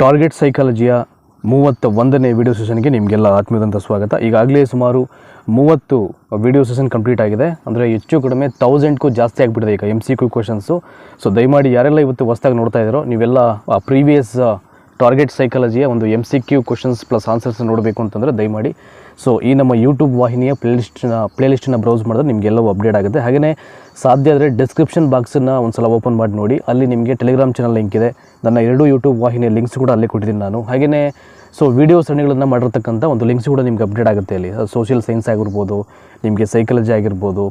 Target ಸೈಕಾಲಜಿಯ ಮೂವತ್ತ ಒಂದನೇ video ಸೆಷನ್ಗೆ ನಿಮಗೆಲ್ಲ ಆತ್ಮೀಯದಂಥ ಸ್ವಾಗತ. ಈಗಾಗಲೇ ಸುಮಾರು ಮೂವತ್ತು ವಿಡಿಯೋ ಸೆಷನ್ ಕಂಪ್ಲೀಟ್ ಆಗಿದೆ. ಅಂದರೆ ಹೆಚ್ಚು ಕಡಿಮೆ ತೌಸಂಡ್ಗೂ ಜಾಸ್ತಿ ಆಗಿಬಿಟ್ಟಿದೆ ಈಗ M C Q questions so ದಯಮಾಡಿ ಯಾರೆಲ್ಲ ಇವತ್ತು ಹೊಸ್ದಾಗಿ ನೋಡ್ತಾ ಇದ್ದಾರೋ ನೀವೆಲ್ಲ ಪ್ರೀವಿಯಸ್ ಟಾರ್ಗೆಟ್ ಸೈಕಾಲಜಿಯ ಒಂದು M C Q questions plus answers ನೋಡಬೇಕು ಅಂತಂದರೆ ದಯಮಾಡಿ ಸೊ ಈ ನಮ್ಮ ಯೂಟ್ಯೂಬ್ ವಾಹಿನಿಯ ಪ್ಲೇಲಿಸ್ಟ್ನ ಪ್ಲೇಲಿಸ್ಟನ್ನ ಬ್ರೌಸ್ ಮಾಡಿದ್ರೆ ನಿಮಗೆಲ್ಲವೂ ಅಪ್ಡೇಟ್ ಆಗುತ್ತೆ. ಹಾಗೆಯೇ ಸಾಧ್ಯ ಆದರೆ ಡಿಸ್ಕ್ರಿಪ್ಷನ್ ಬಾಕ್ಸನ್ನು ಒಂದು ಸಲ ಓಪನ್ ಮಾಡಿ ನೋಡಿ. ಅಲ್ಲಿ ನಿಮಗೆ ಟೆಲಿಗ್ರಾಮ್ ಚಾನಲ್ ಲಿಂಕ್ ಇದೆ. ನನ್ನ ಎರಡು ಯೂಟ್ಯೂಬ್ ವಾಹಿನಿಯ ಲಿಂಕ್ಸ್ ಕೂಡ ಅಲ್ಲೇ ಕೊಟ್ಟಿದ್ದೀನಿ ನಾನು. ಹಾಗೆಯೇ ಸೊ ವಿಡಿಯೋ ಸರಣಿಗಳನ್ನು ಮಾಡಿರ್ತಕ್ಕಂಥ ಒಂದು ಲಿಂಕ್ಸ್ ಕೂಡ ನಿಮ್ಗೆ ಅಪ್ಡೇಟ್ ಆಗುತ್ತೆ ಅಲ್ಲಿ. ಸೋಷಿಯಲ್ ಸೈನ್ಸ್ ಆಗಿರ್ಬೋದು, ನಿಮಗೆ ಸೈಕಾಲಜಿ ಆಗಿರ್ಬೋದು.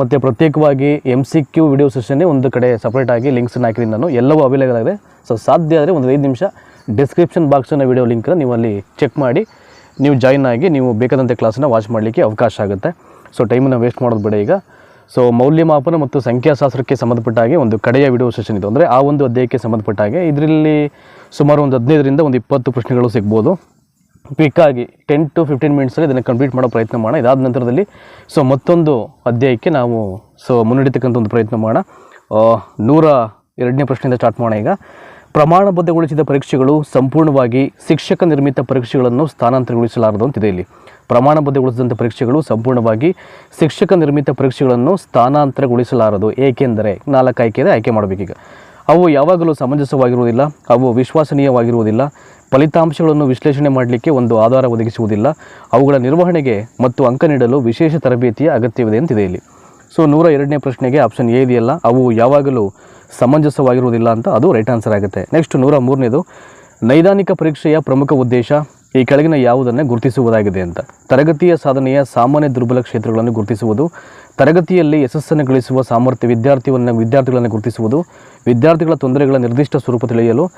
ಮತ್ತು ಪ್ರತ್ಯೇಕವಾಗಿ ಎಂ ಸಿ ಕ್ಯೂ ವಿಡಿಯೋ ಸೆಷನ್ನೇ ಒಂದು ಕಡೆ ಸಪ್ರೇಟಾಗಿ ಲಿಂಕ್ಸನ್ನು ಹಾಕಿದ್ದೀನಿ ನಾನು. ಎಲ್ಲವೂ ಅವೈಲೇಬಲ್ ಆಗಿದೆ. ಸೊ ಸಾಧ್ಯ ಆದರೆ ಒಂದು ಐದು ನಿಮಿಷ ಡಿಸ್ಕ್ರಿಪ್ಷನ್ ಬಾಕ್ಸನ್ನು ವಿಡಿಯೋ ಲಿಂಕನ್ನು ನೀವು ಅಲ್ಲಿ ಚೆಕ್ ಮಾಡಿ. ನೀವು ಜಾಯ್ನ್ ಆಗಿ ನೀವು ಬೇಕಾದಂಥ ಕ್ಲಾಸನ್ನ ವಾಚ್ ಮಾಡಲಿಕ್ಕೆ ಅವಕಾಶ ಆಗುತ್ತೆ. ಸೊ ಟೈಮನ್ನು ವೇಸ್ಟ್ ಮಾಡೋದು ಬೇಡ ಈಗ. ಸೊ ಮೌಲ್ಯಮಾಪನ ಮತ್ತು ಸಂಖ್ಯಾಶಾಸ್ತ್ರಕ್ಕೆ ಸಂಬಂಧಪಟ್ಟ ಹಾಗೆ ಒಂದು ಕಡೆಯ ವಿಡಿಯೋ ಸೆಷನ್ ಇದು. ಅಂದರೆ ಆ ಒಂದು ಅಧ್ಯಾಯಕ್ಕೆ ಸಂಬಂಧಪಟ್ಟ ಹಾಗೆ ಇದರಲ್ಲಿ ಸುಮಾರು ಒಂದು ಹದಿನೈದರಿಂದ ಒಂದು ಇಪ್ಪತ್ತು ಪ್ರಶ್ನೆಗಳು ಸಿಗ್ಬೋದು. ಕ್ವಿಕ್ಕಾಗಿ ಟೆನ್ ಟು ಫಿಫ್ಟೀನ್ ಮಿನಿಟ್ಸಲ್ಲಿ ಇದನ್ನು ಕಂಪ್ಲೀಟ್ ಮಾಡೋ ಪ್ರಯತ್ನ ಮಾಡೋಣ. ಇದಾದ ನಂತರದಲ್ಲಿ ಸೊ ಮತ್ತೊಂದು ಅಧ್ಯಾಯಕ್ಕೆ ನಾವು ಸೊ ಮುನ್ನಡೀತಕ್ಕಂಥ ಒಂದು ಪ್ರಯತ್ನ ಮಾಡೋಣ. ನೂರ ಎರಡನೇ ಪ್ರಶ್ನೆಯಿಂದ ಸ್ಟಾರ್ಟ್ ಮಾಡೋಣ ಈಗ. ಪ್ರಮಾಣಬದ್ಧಗೊಳಿಸಿದ ಪರೀಕ್ಷೆಗಳು ಸಂಪೂರ್ಣವಾಗಿ ಶಿಕ್ಷಕ ನಿರ್ಮಿತ ಪರೀಕ್ಷೆಗಳನ್ನು ಸ್ಥಾನಾಂತರಗೊಳಿಸಲಾರದು ಅಂತಿದೆ ಇಲ್ಲಿ. ಪ್ರಮಾಣಬದ್ಧಗೊಳಿಸಿದಂಥ ಪರೀಕ್ಷೆಗಳು ಸಂಪೂರ್ಣವಾಗಿ ಶಿಕ್ಷಕ ನಿರ್ಮಿತ ಪರೀಕ್ಷೆಗಳನ್ನು ಸ್ಥಾನಾಂತರಗೊಳಿಸಲಾರದು. ಏಕೆಂದರೆ ನಾಲ್ಕು ಆಯ್ಕೆಯಿಂದ ಆಯ್ಕೆ ಮಾಡಬೇಕೀಗ. ಅವು ಯಾವಾಗಲೂ ಸಮಂಜಸವಾಗಿರುವುದಿಲ್ಲ, ಅವು ವಿಶ್ವಸನೀಯವಾಗಿರುವುದಿಲ್ಲ, ಫಲಿತಾಂಶಗಳನ್ನು ವಿಶ್ಲೇಷಣೆ ಮಾಡಲಿಕ್ಕೆ ಒಂದು ಆಧಾರ ಒದಗಿಸುವುದಿಲ್ಲ, ಅವುಗಳ ನಿರ್ವಹಣೆಗೆ ಮತ್ತು ಅಂಕ ನೀಡಲು ವಿಶೇಷ ತರಬೇತಿಯ ಅಗತ್ಯವಿದೆ ಅಂತಿದೆ ಇಲ್ಲಿ. ಸೊ, ನೂರ ಎರಡನೇ ಪ್ರಶ್ನೆಗೆ ಆಪ್ಷನ್ ಎ ಇದೆಯಲ್ಲ, ಅವು ಯಾವಾಗಲೂ ಸಮಂಜಸವಾಗಿರುವುದಿಲ್ಲ ಅಂತ ಅದು ರೈಟ್ ಆನ್ಸರ್ ಆಗುತ್ತೆ. ನೆಕ್ಸ್ಟ್ ನೂರ ಮೂರನೇದು, ನೈದಾನಿಕ ಪರೀಕ್ಷೆಯ ಪ್ರಮುಖ ಉದ್ದೇಶ ಈ ಕೆಳಗಿನ ಯಾವುದನ್ನು ಗುರುತಿಸುವುದಾಗಿದೆ ಅಂತ. ತರಗತಿಯ ಸಾಧನೆಯ ಸಾಮಾನ್ಯ ದುರ್ಬಲ ಕ್ಷೇತ್ರಗಳನ್ನು ಗುರುತಿಸುವುದು, ತರಗತಿಯಲ್ಲಿ ಯಶಸ್ಸನ್ನು ಗಳಿಸುವ ಸಾಮರ್ಥ್ಯ ವಿದ್ಯಾರ್ಥಿಯನ್ನು ವಿದ್ಯಾರ್ಥಿಗಳನ್ನು ಗುರುತಿಸುವುದು, ವಿದ್ಯಾರ್ಥಿಗಳ ತೊಂದರೆಗಳ ನಿರ್ದಿಷ್ಟ ಸ್ವರೂಪ ತಿಳಿಯಲು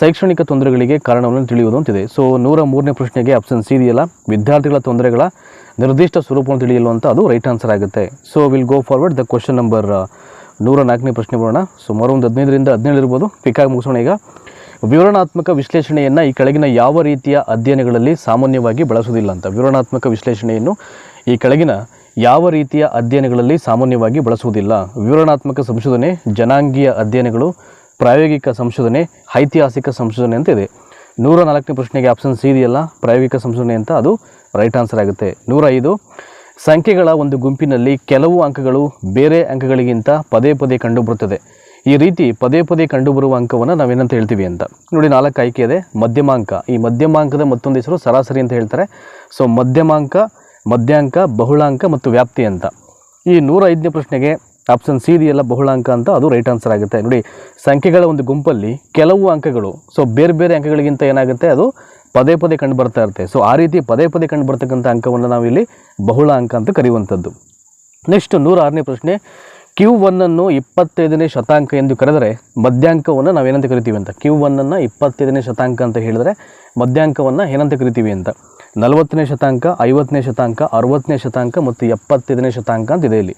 ಶೈಕ್ಷಣಿಕ ತೊಂದರೆಗಳಿಗೆ ಕಾರಣವನ್ನು ತಿಳಿಯುವುದು ಅಂತಿದೆ. ಸೊ ನೂರ ಮೂರನೇ ಪ್ರಶ್ನೆಗೆ ಆಪ್ಷನ್ ಸಿ ಇದೆಯಲ್ಲ? ವಿದ್ಯಾರ್ಥಿಗಳ ತೊಂದರೆಗಳ ನಿರ್ದಿಷ್ಟ ಸ್ವರೂಪವನ್ನು ತಿಳಿಯಲು ಅಂತ ಅದು ರೈಟ್ ಆನ್ಸರ್ ಆಗುತ್ತೆ. So will go forward the question number ನೂರ ನಾಲ್ಕನೇ ಪ್ರಶ್ನೆ ಬರೋಣ. ಸುಮಾರು ಒಂದು ಹದಿನೈದರಿಂದ ಹದಿನೇಳು ಇರ್ಬೋದು. ಕ್ವಿಕ್ಕಾಗಿ ಮುಗಿಸೋಣ ಈಗ. ವಿವರಣಾತ್ಮಕ ವಿಶ್ಲೇಷಣೆಯನ್ನು ಈ ಕೆಳಗಿನ ಯಾವ ರೀತಿಯ ಅಧ್ಯಯನಗಳಲ್ಲಿ ಸಾಮಾನ್ಯವಾಗಿ ಬಳಸುವುದಿಲ್ಲ ಅಂತ. ವಿವರಣಾತ್ಮಕ ವಿಶ್ಲೇಷಣೆಯನ್ನು ಈ ಕೆಳಗಿನ ಯಾವ ರೀತಿಯ ಅಧ್ಯಯನಗಳಲ್ಲಿ ಸಾಮಾನ್ಯವಾಗಿ ಬಳಸುವುದಿಲ್ಲ. ವಿವರಣಾತ್ಮಕ ಸಂಶೋಧನೆ, ಜನಾಂಗೀಯ ಅಧ್ಯಯನಗಳು, ಪ್ರಾಯೋಗಿಕ ಸಂಶೋಧನೆ, ಐತಿಹಾಸಿಕ ಸಂಶೋಧನೆ ಅಂತ ಇದೆ. ನೂರ ನಾಲ್ಕನೇ ಪ್ರಶ್ನೆಗೆ ಆಪ್ಷನ್ ಸಿ ಇದೆಯಲ್ಲ? ಪ್ರಾಯೋಗಿಕ ಸಂಶೋಧನೆ ಅಂತ ಅದು ರೈಟ್ ಆನ್ಸರ್ ಆಗುತ್ತೆ. ನೂರ ಐದು ಸಂಖ್ಯೆಗಳ ಒಂದು ಗುಂಪಿನಲ್ಲಿ ಕೆಲವು ಅಂಕಗಳು ಬೇರೆ ಅಂಕಗಳಿಗಿಂತ ಪದೇ ಪದೇ ಕಂಡುಬರುತ್ತದೆ. ಈ ರೀತಿ ಪದೇ ಪದೇ ಕಂಡುಬರುವ ಅಂಕವನ್ನು ನಾವೇನಂತ ಹೇಳ್ತೀವಿ ಅಂತ. ನೋಡಿ, ನಾಲ್ಕು ಆಯ್ಕೆ ಇದೆ. ಮಧ್ಯಮಾಂಕ. ಈ ಮಧ್ಯಮಾಂಕದ ಮತ್ತೊಂದು ಹೆಸರು ಸರಾಸರಿ ಅಂತ ಹೇಳ್ತಾರೆ. ಸೊ ಮಧ್ಯಮಾಂಕ, ಮಧ್ಯಾಂಕ, ಬಹುಳಾಂಕ ಮತ್ತು ವ್ಯಾಪ್ತಿ ಅಂತ. ಈ ನೂರ ಐದನೇ ಪ್ರಶ್ನೆಗೆ ಆಪ್ಷನ್ ಸಿ ಇದೆಯಲ್ಲ, ಬಹುಳಾಂಕ ಅಂತ, ಅದು ರೈಟ್ ಆನ್ಸರ್ ಆಗುತ್ತೆ. ನೋಡಿ, ಸಂಖ್ಯೆಗಳ ಒಂದು ಗುಂಪಲ್ಲಿ ಕೆಲವು ಅಂಕಗಳು ಸೊ ಬೇರೆ ಬೇರೆ ಅಂಕಗಳಿಗಿಂತ ಏನಾಗುತ್ತೆ? ಅದು ಪದೇ ಪದೇ ಕಂಡು ಬರ್ತಾ ಇರುತ್ತೆ. ಸೊ ಆ ರೀತಿ ಪದೇ ಪದೇ ಕಂಡು ಬರ್ತಕ್ಕಂಥ ಅಂಕವನ್ನು ನಾವಿಲ್ಲಿ ಬಹುಳ ಅಂಕ ಅಂತ ಕರೆಯುವಂಥದ್ದು. ನೆಕ್ಸ್ಟ್ ನೂರ ಆರನೇ ಪ್ರಶ್ನೆ ಕ್ಯೂ ಒನ್ನನ್ನು ಇಪ್ಪತ್ತೈದನೇ ಶತಾಂಕ ಎಂದು ಕರೆದರೆ ಮಧ್ಯಾಂಕವನ್ನು ನಾವೇನಂತ ಕರಿತೀವಿ ಅಂತ? ಕ್ಯೂ ಒನ್ನನ್ನು ಇಪ್ಪತ್ತೈದನೇ ಶತಾಂಕ ಅಂತ ಹೇಳಿದರೆ ಮಧ್ಯಾಂಕವನ್ನು ಏನಂತ ಕರಿತೀವಿ ಅಂತ? ನಲವತ್ತನೇ ಶತಾಂಕ, ಐವತ್ತನೇ ಶತಾಂಕ, ಅರವತ್ತನೇ ಶತಾಂಕ ಮತ್ತು ಎಪ್ಪತ್ತೈದನೇ ಶತಾಂಕ ಅಂತ ಇದೆ ಇಲ್ಲಿ.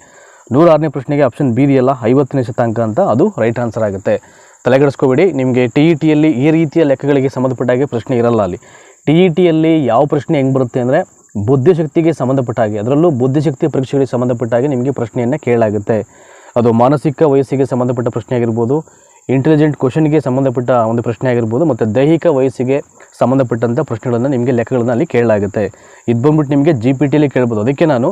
ನೂರಾರನೇ ಪ್ರಶ್ನೆಗೆ ಆಪ್ಷನ್ ಬಿ ಇದೆಯಲ್ಲ, ಐವತ್ತನೇ ಶತಾಂಕ ಅಂತ ಅದು ರೈಟ್ ಆನ್ಸರ್ ಆಗುತ್ತೆ. ತಲೆಗೆಡಿಸ್ಕೋಬೇಡಿ ನಿಮಗೆ ಟಿ ಇ ಟಿಯಲ್ಲಿ ಈ ರೀತಿಯ ಲೆಕ್ಕಗಳಿಗೆ ಸಂಬಂಧಪಟ್ಟ ಹಾಗೆ ಪ್ರಶ್ನೆ ಇರಲ್ಲ ಅಲ್ಲಿ. ಟಿ ಇ ಟಿಯಲ್ಲಿ ಯಾವ ಪ್ರಶ್ನೆ ಹೆಂಗೆ ಬರುತ್ತೆ ಅಂದರೆ ಬುದ್ಧಿಶಕ್ತಿಗೆ ಸಂಬಂಧಪಟ್ಟ ಹಾಗೆ, ಅದರಲ್ಲೂ ಬುದ್ಧಿಶಕ್ತಿ ಪರೀಕ್ಷೆಗಳಿಗೆ ಸಂಬಂಧಪಟ್ಟ ಹಾಗೆ ನಿಮಗೆ ಪ್ರಶ್ನೆಯನ್ನು ಕೇಳಲಾಗುತ್ತೆ. ಅದು ಮಾನಸಿಕ ವಯಸ್ಸಿಗೆ ಸಂಬಂಧಪಟ್ಟ ಪ್ರಶ್ನೆ ಆಗಿರ್ಬೋದು ಇಂಟೆಲಿಜೆಂಟ್ ಕ್ವಶನ್ಗೆ ಸಂಬಂಧಪಟ್ಟ ಒಂದು ಪ್ರಶ್ನೆ ಆಗಿರ್ಬೋದು, ಮತ್ತು ದೈಹಿಕ ವಯಸ್ಸಿಗೆ ಸಂಬಂಧಪಟ್ಟಂಥ ಪ್ರಶ್ನೆಗಳನ್ನು ನಿಮಗೆ ಲೆಕ್ಕಗಳನ್ನು ಅಲ್ಲಿ ಕೇಳಲಾಗುತ್ತೆ. ಇದು ಬಂದ್ಬಿಟ್ಟು ನಿಮಗೆ ಜಿ ಪಿ ಟಿಯಲ್ಲಿ ಕೇಳ್ಬೋದು. ಅದಕ್ಕೆ ನಾನು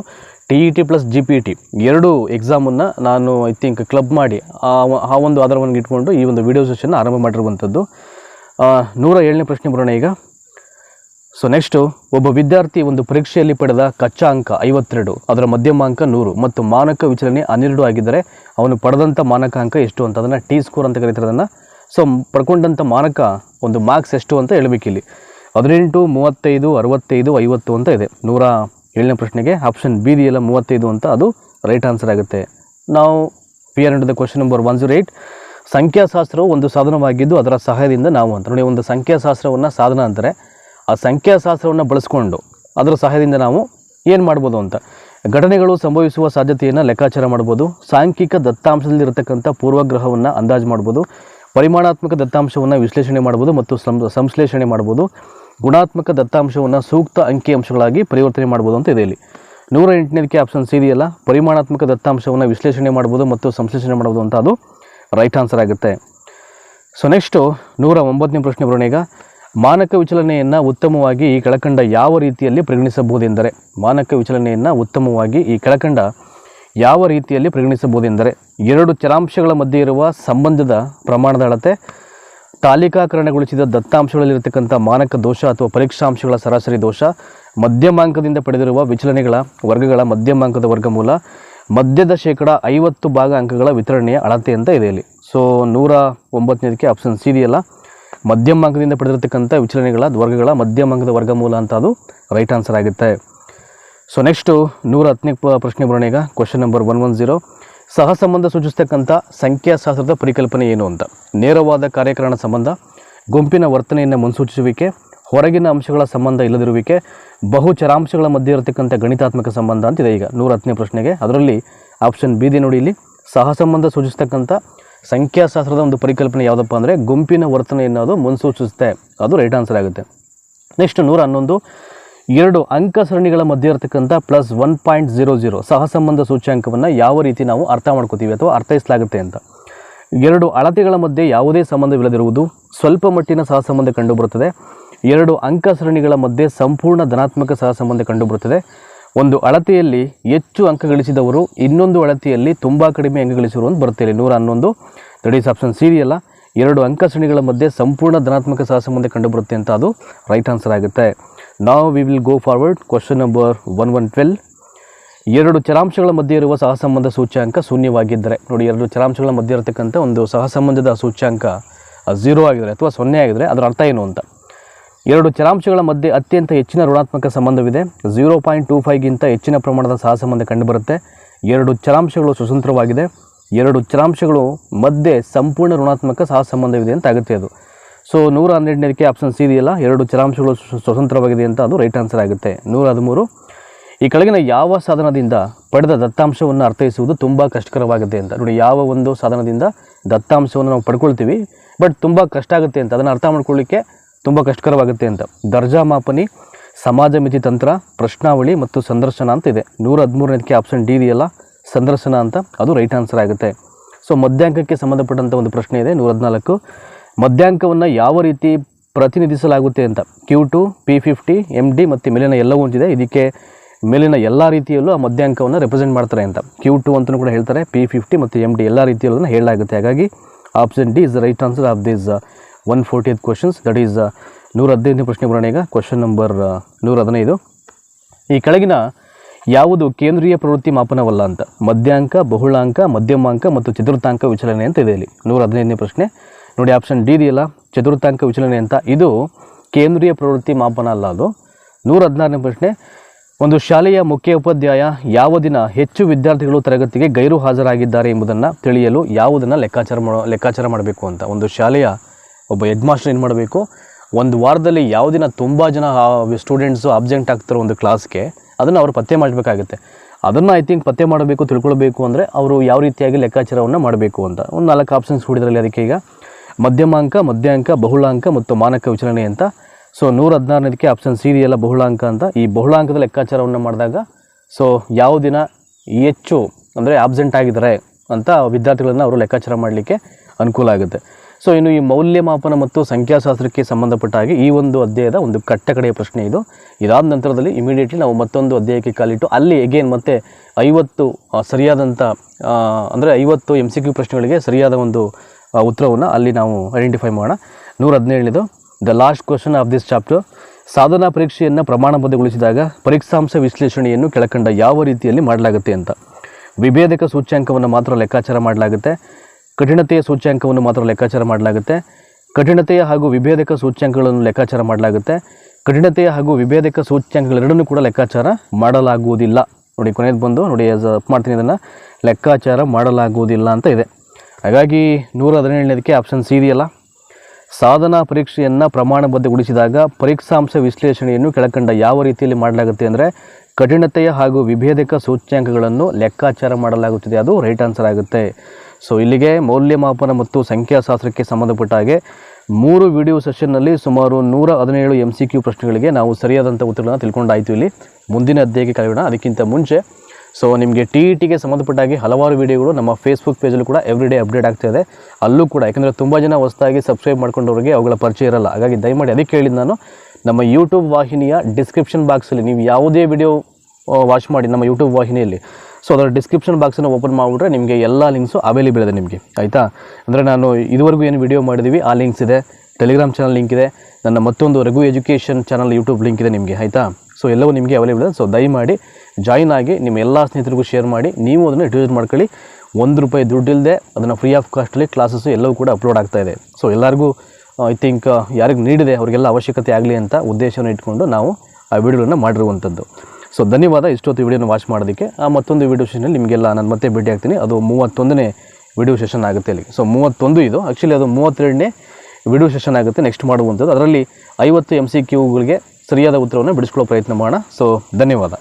T E T plus G P T ಎರಡೂ ಎಕ್ಸಾಮನ್ನು ನಾನು ಐ ಥಿಂಕ್ ಕ್ಲಬ್ ಮಾಡಿ, ಆ ಒಂದು ಆಧಾರವನ್ನು ಇಟ್ಕೊಂಡು ಈ ಒಂದು ವಿಡಿಯೋ ಸೆಷನ್ ಆರಂಭ ಮಾಡಿರುವಂಥದ್ದು. ನೂರ ಏಳನೇ ಪ್ರಶ್ನೆ ಬರೋಣ ಈಗ. ಸೊ ನೆಕ್ಸ್ಟು ಒಬ್ಬ ವಿದ್ಯಾರ್ಥಿ ಒಂದು ಪರೀಕ್ಷೆಯಲ್ಲಿ ಪಡೆದ ಕಚ್ಚಾ ಅಂಕ ಐವತ್ತೆರಡು, ಅದರ ಮಧ್ಯಮ ಅಂಕ ನೂರು ಮತ್ತು ಮಾನಕ ವಿಚಲನೆ ಹನ್ನೆರಡು ಆಗಿದ್ದರೆ ಅವನು ಪಡೆದಂಥ ಮಾನಕ ಅಂಕ ಎಷ್ಟು ಅಂತ ಅದನ್ನು ಟಿ ಸ್ಕೋರ್ ಅಂತ ಕರೀತಾರೆ ಅದನ್ನು ಸೊ ಪಡ್ಕೊಂಡಂಥ ಮಾನಕ ಒಂದು ಮಾರ್ಕ್ಸ್ ಎಷ್ಟು ಅಂತ ಹೇಳ್ಬೇಕಿಲ್ಲಿ. ಹದಿನೆಂಟು, ಮೂವತ್ತೈದು, ಅರವತ್ತೈದು, ಐವತ್ತು ಅಂತ ಇದೆ. ನೂರ ಏಳನೇ ಪ್ರಶ್ನೆಗೆ ಆಪ್ಷನ್ ಬಿ ಇದೆಯಲ್ಲ ಮೂವತ್ತೈದು ಅಂತ, ಅದು ರೈಟ್ ಆನ್ಸರ್ ಆಗುತ್ತೆ. ನಾವು P R the question number one zero eight ಸಂಖ್ಯಾಶಾಸ್ತ್ರವು ಒಂದು ಸಾಧನವಾಗಿದ್ದು ಅದರ ಸಹಾಯದಿಂದ ನಾವು ಅಂತ. ನೋಡಿ, ಒಂದು ಸಂಖ್ಯಾಶಾಸ್ತ್ರವನ್ನು ಸಾಧನ ಅಂತಾರೆ. ಆ ಸಂಖ್ಯಾಶಾಸ್ತ್ರವನ್ನು ಬಳಸ್ಕೊಂಡು ಅದರ ಸಹಾಯದಿಂದ ನಾವು ಏನು ಮಾಡ್ಬೋದು ಅಂತ. ಘಟನೆಗಳು ಸಂಭವಿಸುವ ಸಾಧ್ಯತೆಯನ್ನು ಲೆಕ್ಕಾಚಾರ ಮಾಡ್ಬೋದು. ಸಾಂಖ್ಯಿಕ ದತ್ತಾಂಶದಲ್ಲಿರತಕ್ಕಂಥ ಪೂರ್ವಗ್ರಹವನ್ನು ಅಂದಾಜು ಮಾಡ್ಬೋದು. ಪರಿಮಾಣಾತ್ಮಕ ದತ್ತಾಂಶವನ್ನು ವಿಶ್ಲೇಷಣೆ ಮಾಡ್ಬೋದು ಮತ್ತು ಸಂಶ್ಲೇಷಣೆ ಮಾಡ್ಬೋದು. ಗುಣಾತ್ಮಕ ದತ್ತಾಂಶವನ್ನು ಸೂಕ್ತ ಅಂಕಿಅಂಶಗಳಾಗಿ ಪರಿವರ್ತನೆ ಮಾಡ್ಬೋದು ಅಂತ ಇದೆ ಇಲ್ಲಿ. ನೂರ ಎಂಟನೇದಕ್ಕೆ ಆಪ್ಷನ್ ಸಿ ಇದೆಯಲ್ಲ? ಪರಿಮಾಣಾತ್ಮಕ ದತ್ತಾಂಶವನ್ನು ವಿಶ್ಲೇಷಣೆ ಮಾಡ್ಬೋದು ಮತ್ತು ಸಂಶ್ಲೇಷಣೆ ಮಾಡ್ಬೋದು ಅಂತ ಅದು ರೈಟ್ ಆನ್ಸರ್ ಆಗುತ್ತೆ. ಸೊ ನೆಕ್ಸ್ಟು ನೂರ ಒಂಬತ್ತನೇ ಪ್ರಶ್ನೆ ಬರೋಣೀಗ ಮಾನಕ ವಿಚಲನೆಯನ್ನು ಉತ್ತಮವಾಗಿ ಈ ಕೆಳಕಂಡ ಯಾವ ರೀತಿಯಲ್ಲಿ ಪರಿಗಣಿಸಬಹುದೆಂದರೆ? ಮಾನಕ ವಿಚಲನೆಯನ್ನು ಉತ್ತಮವಾಗಿ ಈ ಕೆಳಕಂಡ ಯಾವ ರೀತಿಯಲ್ಲಿ ಪರಿಗಣಿಸಬಹುದೆಂದರೆ? ಎರಡು ಚರಾಂಶಗಳ ಮಧ್ಯೆ ಇರುವ ಸಂಬಂಧದ ಪ್ರಮಾಣದ ಅಳತೆ ತಾಲಿಕಾಕರಣಗೊಳಿಸಿದ ದತ್ತಾಂಶಗಳಲ್ಲಿರತಕ್ಕಂಥ ಮಾನಕ ದೋಷ ಅಥವಾ ಪರೀಕ್ಷಾಂಶಗಳ ಸರಾಸರಿ ದೋಷ ಮಧ್ಯಮಾಂಕದಿಂದ ಪಡೆದಿರುವ ವಿಚಲನೆಗಳ ವರ್ಗಗಳ ಮಧ್ಯಮಾಂಕದ ವರ್ಗಮೂಲ ಮಧ್ಯದ ಶೇಕಡ ಐವತ್ತು ಭಾಗ ಅಂಕಗಳ ವಿತರಣೆಯ ಅಳತೆ ಅಂತ ಇದೆ ಇಲ್ಲಿ. ಸೊ ನೂರ ಒಂಬತ್ತನೇದಕ್ಕೆ ಆಪ್ಷನ್ ಸಿ ಇದೆಯಲ್ಲ? ಮಧ್ಯಮಾಂಕದಿಂದ ಪಡೆದಿರತಕ್ಕಂಥ ವಿಚಲನೆಗಳ ವರ್ಗಗಳ ಮಧ್ಯಮಾಂಕದ ವರ್ಗಮೂಲ ಅಂತ ಅದು ರೈಟ್ ಆನ್ಸರ್ ಆಗುತ್ತೆ. ಸೊ ನೆಕ್ಸ್ಟು ನೂರ ಹತ್ತನೇ ಪ್ರಶ್ನೆ ಬರೋಣ ಈಗ. Question number one one zero ಸಹಸಂಬಂಧ ಸೂಚಿಸ್ತಕ್ಕಂಥ ಸಂಖ್ಯಾಶಾಸ್ತ್ರದ ಪರಿಕಲ್ಪನೆ ಏನು ಅಂತ? ನೇರವಾದ ಕಾರ್ಯಕರಣ ಸಂಬಂಧ, ಗುಂಪಿನ ವರ್ತನೆಯನ್ನು ಮುನ್ಸೂಚಿಸುವಿಕೆ, ಹೊರಗಿನ ಅಂಶಗಳ ಸಂಬಂಧ ಇಲ್ಲದಿರುವಿಕೆ, ಬಹು ಚರಾಂಶಗಳ ಮಧ್ಯೆ ಇರತಕ್ಕಂಥ ಗಣಿತಾತ್ಮಕ ಸಂಬಂಧ ಅಂತಿದೆ ಈಗ ನೂರ ಹತ್ತನೇ ಪ್ರಶ್ನೆಗೆ. ಅದರಲ್ಲಿ ಆಪ್ಷನ್ ಬಿ ದಿ ನೋಡಿ ಇಲ್ಲಿ. ಸಹಸಂಬಂಧ ಸೂಚಿಸ್ತಕ್ಕಂಥ ಸಂಖ್ಯಾಶಾಸ್ತ್ರದ ಒಂದು ಪರಿಕಲ್ಪನೆ ಯಾವುದಪ್ಪ ಅಂದರೆ ಗುಂಪಿನ ವರ್ತನೆಯನ್ನು ಅದು ಮುನ್ಸೂಚಿಸುತ್ತೆ. ಅದು ರೈಟ್ ಆನ್ಸರ್ ಆಗುತ್ತೆ. ನೆಕ್ಸ್ಟ್ ನೂರ ಹನ್ನೊಂದು. ಎರಡು ಅಂಕ ಸರಣಿಗಳ ಮಧ್ಯೆ ಇರತಕ್ಕಂಥ plus one point zero zero ಸಹಸಂಬಂಧ ಸೂಚ್ಯಾಂಕವನ್ನು ಯಾವ ರೀತಿ ನಾವು ಅರ್ಥ ಮಾಡ್ಕೋತೀವಿ ಅಥವಾ ಅರ್ಥೈಸಲಾಗುತ್ತೆ ಅಂತ. ಎರಡು ಅಳತೆಗಳ ಮಧ್ಯೆ ಯಾವುದೇ ಸಂಬಂಧವಿಲ್ಲದಿರುವುದು ಸ್ವಲ್ಪ ಮಟ್ಟಿನ ಸಹಸಂಬಂಧ ಕಂಡುಬರುತ್ತದೆ. ಎರಡು ಅಂಕ ಸರಣಿಗಳ ಮಧ್ಯೆ ಸಂಪೂರ್ಣ ಧನಾತ್ಮಕ ಸಹಸಂಬಂಧ ಕಂಡುಬರುತ್ತದೆ. ಒಂದು ಅಳತೆಯಲ್ಲಿ ಹೆಚ್ಚು ಅಂಕ ಗಳಿಸಿದವರು ಇನ್ನೊಂದು ಅಳತೆಯಲ್ಲಿ ತುಂಬ ಕಡಿಮೆ ಅಂಕ ಗಳಿಸಿರುವುದು ಅಂತ ಬರುತ್ತೆ ಇಲ್ಲಿ ನೂರ ಹನ್ನೊಂದು ದಟ್ ಆಪ್ಷನ್ ಸೀರಿಯಲ್ಲ ಎರಡು ಅಂಕ ಶ್ರೇಣಿಗಳ ಮಧ್ಯೆ ಸಂಪೂರ್ಣ ಧನಾತ್ಮಕ ಸಹಸಂಬಂಧ ಕಂಡುಬರುತ್ತೆ ಅಂತ ಅದು ರೈಟ್ ಆನ್ಸರ್ ಆಗುತ್ತೆ. ನಾವು we will go forward question number one one twelve ಎರಡು ಚರಾಂಶಗಳ ಮಧ್ಯೆ ಇರುವ ಸಹಸಂಬಂಧ ಸೂಚ್ಯಾಂಕ ಶೂನ್ಯವಾಗಿದ್ದರೆ, ನೋಡಿ ಎರಡು ಚರಾಂಶಗಳ ಮಧ್ಯೆ ಇರತಕ್ಕಂಥ ಒಂದು ಸಹಸಂಬಂಧದ ಸೂಚ್ಯಾಂಕ ಝೀರೋ ಆಗಿದ್ರೆ ಅಥವಾ ಸೊನ್ನೆ ಆಗಿದ್ರೆ ಅದರ ಅರ್ಥ ಏನು ಅಂತ. ಎರಡು ಚರಾಂಶಗಳ ಮಧ್ಯೆ ಅತ್ಯಂತ ಹೆಚ್ಚಿನ ಋಣಾತ್ಮಕ ಸಂಬಂಧವಿದೆ. ಝೀರೋ ಪಾಯಿಂಟ್ ಟೂ ಫೈವ್ಗಿಂತ ಹೆಚ್ಚಿನ ಪ್ರಮಾಣದ ಸಹಸಂಬಂಧ ಕಂಡುಬರುತ್ತೆ. ಎರಡು ಚರಾಂಶಗಳು ಸ್ವತಂತ್ರವಾಗಿದೆ. ಎರಡು ಚರಾಂಶಗಳು ಮಧ್ಯೆ ಸಂಪೂರ್ಣ ಋಣಾತ್ಮಕ ಸಹಸಂಬಂಧವಿದೆ ಅಂತ ಆಗುತ್ತೆ ಅದು. ಸೊ ನೂರ ಹನ್ನೆರಡನೇದಕ್ಕೆ ಆಪ್ಷನ್ ಸಿ ಇದೆಯಲ್ಲ? ಎರಡು ಚರಾಂಶಗಳು ಸ್ವತಂತ್ರವಾಗಿದೆ ಅಂತ ಅದು ರೈಟ್ ಆನ್ಸರ್ ಆಗುತ್ತೆ. ನೂರ ಹದಿಮೂರು. ಈ ಕೆಳಗಿನ ಯಾವ ಸಾಧನದಿಂದ ಪಡೆದ ದತ್ತಾಂಶವನ್ನು ಅರ್ಥೈಸುವುದು ತುಂಬ ಕಷ್ಟಕರವಾಗುತ್ತೆ ಅಂತ. ನೋಡಿ, ಯಾವ ಒಂದು ಸಾಧನದಿಂದ ದತ್ತಾಂಶವನ್ನು ನಾವು ಪಡ್ಕೊಳ್ತೀವಿ ಬಟ್ ತುಂಬ ಕಷ್ಟ ಆಗುತ್ತೆ ಅಂತ. ಅದನ್ನು ಅರ್ಥ ಮಾಡ್ಕೊಳ್ಳಿಕ್ಕೆ ತುಂಬ ಕಷ್ಟಕರವಾಗುತ್ತೆ ಅಂತ. ದರ್ಜಾ ಮಾಪನಿ, ಸಮಾಜ ಮಿತಿ ತಂತ್ರ, ಪ್ರಶ್ನಾವಳಿ ಮತ್ತು ಸಂದರ್ಶನ ಅಂತ ಇದೆ. ನೂರ ಹದಿಮೂರನೇದಕ್ಕೆ ಆಪ್ಷನ್ ಡಿ ಇದೆಯಲ್ಲ? ಸಂದರ್ಶನ ಅಂತ ಅದು ರೈಟ್ ಆನ್ಸರ್ ಆಗುತ್ತೆ. ಸೊ ಮಧ್ಯಾಂಕಕ್ಕೆ ಸಂಬಂಧಪಟ್ಟಂಥ ಒಂದು ಪ್ರಶ್ನೆ ಇದೆ, ನೂರ ಹದಿನಾಲ್ಕು. ಮಧ್ಯಾಂಕವನ್ನು ಯಾವ ರೀತಿ ಪ್ರತಿನಿಧಿಸಲಾಗುತ್ತೆ ಅಂತ Q two P fifty M D ಮತ್ತು ಮೇಲಿನ ಎಲ್ಲವೂ ಒಂದಿದೆ. ಇದಕ್ಕೆ ಮೇಲಿನ ಎಲ್ಲ ರೀತಿಯಲ್ಲೂ ಆ ಮಧ್ಯಾಂಕವನ್ನು ರೆಪ್ರೆಸೆಂಟ್ ಮಾಡ್ತಾರೆ ಅಂತ ಕ್ಯೂ ಟು ಅಂತಲೂ ಕೂಡ ಹೇಳ್ತಾರೆ. ಪಿ ಫಿಫ್ಟಿ ಮತ್ತು ಎಂ ಡಿ ಎಲ್ಲ ರೀತಿಯಲ್ಲೂ ಹೇಳಲಾಗುತ್ತೆ. ಹಾಗಾಗಿ option D is the right answer of this one forty eight questions that is ನೂರ ಹದಿನೈದನೇ ಪ್ರಶ್ನೆ ಬರೋಣ ಈಗ. ಕ್ವಶನ್ ನಂಬರ್ ನೂರ ಹದಿನೈದು ಈ ಕೆಳಗಿನ ಯಾವುದು ಕೇಂದ್ರೀಯ ಪ್ರವೃತ್ತಿ ಮಾಪನವಲ್ಲ ಅಂತ? ಮಧ್ಯಾಂಕ ಬಹುಳಾಂಕ, ಮಧ್ಯಮಾಂಕ ಮತ್ತು ಚತುರ್ಥಾಂಕ ವಿಚಲನೆ ಅಂತ ಇದೆ ಇಲ್ಲಿ. ನೂರ ಹದಿನೈದನೇ ಪ್ರಶ್ನೆ. ನೋಡಿ ಆಪ್ಷನ್ ಡಿ ಇದೆಯಲ್ಲ? ಚತುರ್ಥಾಂಕ ವಿಚಲನೆ ಅಂತ. ಇದು ಕೇಂದ್ರೀಯ ಪ್ರವೃತ್ತಿ ಮಾಪನ ಅಲ್ಲ ಅದು. ನೂರ ಹದಿನಾರನೇ ಪ್ರಶ್ನೆ. ಒಂದು ಶಾಲೆಯ ಮುಖ್ಯ ಉಪಾಧ್ಯಾಯ ಯಾವ ದಿನ ಹೆಚ್ಚು ವಿದ್ಯಾರ್ಥಿಗಳು ತರಗತಿಗೆ ಗೈರು ಹಾಜರಾಗಿದ್ದಾರೆ ಎಂಬುದನ್ನು ತಿಳಿಯಲು ಯಾವುದನ್ನು ಲೆಕ್ಕಾಚಾರ ಮಾಡೋ, ಲೆಕ್ಕಾಚಾರ ಮಾಡಬೇಕು ಅಂತ. ಒಂದು ಶಾಲೆಯ ಒಬ್ಬ ಹೆಡ್ ಮಾಸ್ಟರ್ ಏನು ಮಾಡಬೇಕು? ಒಂದು ವಾರದಲ್ಲಿ ಯಾವ ದಿನ ತುಂಬ ಜನ ಸ್ಟೂಡೆಂಟ್ಸು ಅಬ್ಸೆಂಟ್ ಆಗ್ತಾರೋ ಒಂದು ಕ್ಲಾಸ್ಗೆ ಅದನ್ನು ಅವರು ಪತ್ತೆ ಮಾಡಬೇಕಾಗುತ್ತೆ. ಅದನ್ನು ಐ ಥಿಂಕ್ ಪತ್ತೆ ಮಾಡಬೇಕು, ತಿಳ್ಕೊಳ್ಬೇಕು ಅಂದರೆ ಅವರು ಯಾವ ರೀತಿಯಾಗಿ ಲೆಕ್ಕಾಚಾರವನ್ನು ಮಾಡಬೇಕು ಅಂತ. ಒಂದು ನಾಲ್ಕು ಆಪ್ಷನ್ಸ್ ಕೂಡಿದ್ರಲ್ಲಿ ಅದಕ್ಕೆ ಈಗ. ಮಧ್ಯಮಾಂಕ, ಮಧ್ಯಾಂಕ, ಬಹುಳಾಂಕ ಮತ್ತು ಮಾನಕ ವಿಚಲನೆ ಅಂತ. ಸೊ ನೂರ ಹದಿನಾರನೇದಕ್ಕೆ ಆಪ್ಷನ್ ಸಿ ಇದೆಯಲ್ಲ ಬಹುಳಾಂಕ ಅಂತ. ಈ ಬಹುಳಾಂಕದ ಲೆಕ್ಕಾಚಾರವನ್ನು ಮಾಡಿದಾಗ ಸೊ ಯಾವ ದಿನ ಹೆಚ್ಚು ಅಂದರೆ ಆಬ್ಸೆಂಟ್ ಆಗಿದ್ದಾರೆ ಅಂತ ವಿದ್ಯಾರ್ಥಿಗಳನ್ನು ಅವರು ಲೆಕ್ಕಾಚಾರ ಮಾಡಲಿಕ್ಕೆ ಅನುಕೂಲ ಆಗುತ್ತೆ. ಸೊ ಇನ್ನು ಈ ಮೌಲ್ಯಮಾಪನ ಮತ್ತು ಸಂಖ್ಯಾಶಾಸ್ತ್ರಕ್ಕೆ ಸಂಬಂಧಪಟ್ಟ ಹಾಗೆ ಈ ಒಂದು ಅಧ್ಯಾಯದ ಒಂದು ಕಟ್ಟ ಕಡೆಯ ಪ್ರಶ್ನೆ ಇದು. ಇದಾದ ನಂತರದಲ್ಲಿ ಇಮಿಡಿಯೇಟ್ಲಿ ನಾವು ಮತ್ತೊಂದು ಅಧ್ಯಾಯಕ್ಕೆ ಕಾಲಿಟ್ಟು ಅಲ್ಲಿ ಎಗೇನ್ ಮತ್ತೆ ಐವತ್ತು ಸರಿಯಾದಂಥ ಅಂದರೆ ಐವತ್ತು ಎಂ ಸಿ ಕ್ಯೂ ಪ್ರಶ್ನೆಗಳಿಗೆ ಸರಿಯಾದ ಒಂದು ಉತ್ತರವನ್ನು ಅಲ್ಲಿ ನಾವು ಐಡೆಂಟಿಫೈ ಮಾಡೋಣ. ನೂರ ಹದಿನೇಳನೇದು the last question of this chapter ಸಾಧನಾ ಪರೀಕ್ಷೆಯನ್ನು ಪ್ರಮಾಣಬದ್ಧಗೊಳಿಸಿದಾಗ ಪರೀಕ್ಷಾಂಶ ವಿಶ್ಲೇಷಣೆಯನ್ನು ಕೆಳಕಂಡ ಯಾವ ರೀತಿಯಲ್ಲಿ ಮಾಡಲಾಗುತ್ತೆ ಅಂತ. ವಿಭೇದಕ ಸೂಚ್ಯಾಂಕವನ್ನು ಮಾತ್ರ ಲೆಕ್ಕಾಚಾರ ಮಾಡಲಾಗುತ್ತೆ. ಕಠಿಣತೆಯ ಸೂಚ್ಯಾಂಕವನ್ನು ಮಾತ್ರ ಲೆಕ್ಕಾಚಾರ ಮಾಡಲಾಗುತ್ತೆ. ಕಠಿಣತೆಯ ಹಾಗೂ ವಿಭೇದಕ ಸೂಚ್ಯಾಂಕಗಳನ್ನು ಲೆಕ್ಕಾಚಾರ ಮಾಡಲಾಗುತ್ತೆ. ಕಠಿಣತೆಯ ಹಾಗೂ ವಿಭೇದಕ ಸೂಚ್ಯಾಂಕಗಳೆರಡನ್ನೂ ಕೂಡ ಲೆಕ್ಕಾಚಾರ ಮಾಡಲಾಗುವುದಿಲ್ಲ. ನೋಡಿ, ಕೊನೆಯದು ಬಂದು ನೋಡಿ ಮಾಡ್ತೀನಿ ಇದನ್ನು. ಲೆಕ್ಕಾಚಾರ ಮಾಡಲಾಗುವುದಿಲ್ಲ ಅಂತ ಇದೆ. ಹಾಗಾಗಿ ನೂರ ಹದಿನೇಳನೇದಕ್ಕೆ ಆಪ್ಷನ್ ಸಿ ಇದೆಯಲ್ಲ? ಸಾಧನಾ ಪರೀಕ್ಷೆಯನ್ನು ಪ್ರಮಾಣಬದ್ಧಗೊಳಿಸಿದಾಗ ಪರೀಕ್ಷಾಂಶ ವಿಶ್ಲೇಷಣೆಯನ್ನು ಕೆಳಕಂಡ ಯಾವ ರೀತಿಯಲ್ಲಿ ಮಾಡಲಾಗುತ್ತೆ ಅಂದರೆ ಕಠಿಣತೆಯ ಹಾಗೂ ವಿಭೇದಕ ಸೂಚ್ಯಾಂಕಗಳನ್ನು ಲೆಕ್ಕಾಚಾರ ಮಾಡಲಾಗುತ್ತದೆ, ಅದು ರೈಟ್ ಆನ್ಸರ್ ಆಗುತ್ತೆ. ಸೊ ಇಲ್ಲಿಗೆ ಮೌಲ್ಯಮಾಪನ ಮತ್ತು ಸಂಖ್ಯಾಶಾಸ್ತ್ರಕ್ಕೆ ಸಂಬಂಧಪಟ್ಟ ಹಾಗೆ ಮೂರು ವಿಡಿಯೋ ಸೆಷನ್ನಲ್ಲಿ ಸುಮಾರು ನೂರ ಹದಿನೇಳು ಎಂ ಸಿ ಕ್ಯೂ ಪ್ರಶ್ನೆಗಳಿಗೆ ನಾವು ಸರಿಯಾದಂಥ ಉತ್ತರಗಳನ್ನು ತಿಳ್ಕೊಂಡಾಯಿತು ಇಲ್ಲಿ. ಮುಂದಿನ ಅಧ್ಯಾಯಕ್ಕೆ ಕಳೆಯೋಣ. ಅದಕ್ಕಿಂತ ಮುಂಚೆ ಸೊ ನಿಮಗೆ ಟಿ ಇ ಟಿಗೆ ಸಂಬಂಧಪಟ್ಟಾಗಿ ಹಲವಾರು ವಿಡಿಯೋಗಳು ನಮ್ಮ ಫೇಸ್ಬುಕ್ ಪೇಜಲ್ಲೂ ಕೂಡ ಎವ್ರಿ ಅಪ್ಡೇಟ್ ಆಗ್ತಾ ಇದೆ. ಅಲ್ಲೂ ಕೂಡ, ಯಾಕಂದರೆ ತುಂಬ ಜನ ಹೊಸದಾಗಿ ಸಬ್ಸ್ಕ್ರೈಬ್ ಮಾಡ್ಕೊಂಡವ್ರಿಗೆ ಅವುಗಳ ಪರಿಚಯ ಇರಲ್ಲ. ಹಾಗಾಗಿ ದಯಮಾಡಿ ಅದಕ್ಕೆ ಹೇಳಿದ್ದು ನಾನು, ನಮ್ಮ ಯೂಟ್ಯೂಬ್ ವಾಹಿನಿಯ ಡಿಸ್ಕ್ರಿಪ್ಷನ್ ಬಾಕ್ಸಲ್ಲಿ ನೀವು ಯಾವುದೇ ವಿಡಿಯೋ ವಾಚ್ ಮಾಡಿ ನಮ್ಮ ಯೂಟ್ಯೂಬ್ ವಾಹಿನಿಯಲ್ಲಿ. ಸೊ ಅದರ ಡಿಸ್ಕ್ರಿಪ್ಷನ್ ಬಾಕ್ಸನ್ನು ಓಪನ್ ಮಾಡಿಬಿಟ್ರೆ ನಿಮಗೆ ಎಲ್ಲ ಲಿಂಕ್ಸು ಅವೈಲೇಬಲ್ ಇದೆ ನಿಮಗೆ. ಆಯಿತಾ? ಅಂದರೆ ನಾನು ಇದುವರೆಗೂ ಏನು ವಿಡಿಯೋ ಮಾಡಿದ್ದೀವಿ ಆ ಲಿಂಕ್ಸ್ ಇದೆ. ಟೆಲಿಗ್ರಾಮ್ ಚಾನಲ್ ಲಿಂಕ್ ಇದೆ. ನನ್ನ ಮತ್ತೊಂದು Raghu education channel YouTube link ಇದೆ ನಿಮಗೆ. ಆಯಿತಾ? ಸೊ ಎಲ್ಲವೂ ನಿಮಗೆ ಅವೈಲೇಬಲ್ ಇದೆ. ಸೊ ದಯಮಾಡಿ ಜಾಯಿನ್ ಆಗಿ ನಿಮ್ಮ ಎಲ್ಲ ಸ್ನೇಹಿತರಿಗೂ ಶೇರ್ ಮಾಡಿ, ನೀವು ಅದನ್ನು ಯೂಸ್ ಮಾಡ್ಕೊಳ್ಳಿ. ಒಂದು ರೂಪಾಯಿ ದುಡ್ಡಿಲ್ಲದೆ ಅದನ್ನು ಫ್ರೀ ಆಫ್ ಕಾಸ್ಟಲ್ಲಿ ಕ್ಲಾಸಸ್ಸು ಎಲ್ಲವೂ ಕೂಡ ಅಪ್ಲೋಡ್ ಆಗ್ತಾ ಇದೆ. ಸೊ ಎಲ್ಲರಿಗೂ ಐ ಥಿಂಕ್ ಯಾರಿಗೆ ನೀಡಿದೆ ಅವರಿಗೆಲ್ಲ ಅವಶ್ಯಕತೆ ಆಗಲಿ ಅಂತ ಉದ್ದೇಶವನ್ನು ಇಟ್ಕೊಂಡು ನಾವು ಆ ವಿಡಿಯೋಗಳನ್ನು ಮಾಡಿರುವಂಥದ್ದು. ಸೊ ಧನ್ಯವಾದ. ಇಷ್ಟೊತ್ತು ವಿಡಿಯೋನ ವಾಚ್ ಮಾಡೋದಕ್ಕೆ. ಆ, ಮತ್ತೊಂದು ವಿಡಿಯೋ ಸೆಷನಲ್ಲಿ ನಿಮಗೆಲ್ಲ ನಾನು ಮತ್ತೆ ಭೇಟಿ ಆಗ್ತೀನಿ. ಅದು ಮೂವತ್ತೊಂದನೇ ವಿಡಿಯೋ ಸೆಷನ್ ಆಗುತ್ತೆ ಅಲ್ಲಿ. ಸೊ ಮೂವತ್ತೊಂದು ಇದು. ಆ್ಯಕ್ಚುಲಿ ಅದು ಮೂವತ್ತೆರಡನೇ ವಿಡಿಯೋ ಸೆಷನ್ ಆಗುತ್ತೆ ನೆಕ್ಸ್ಟ್ ಮಾಡುವಂಥದ್ದು. ಅದರಲ್ಲಿ ಐವತ್ತು ಎಂ ಸಿ ಕ್ಯೂಗಳಿಗೆ ಸರಿಯಾದ ಉತ್ತರವನ್ನು ಬಿಡಿಸ್ಕೊಳ್ಳೋ ಪ್ರಯತ್ನ ಮಾಡೋಣ. ಸೊ ಧನ್ಯವಾದ.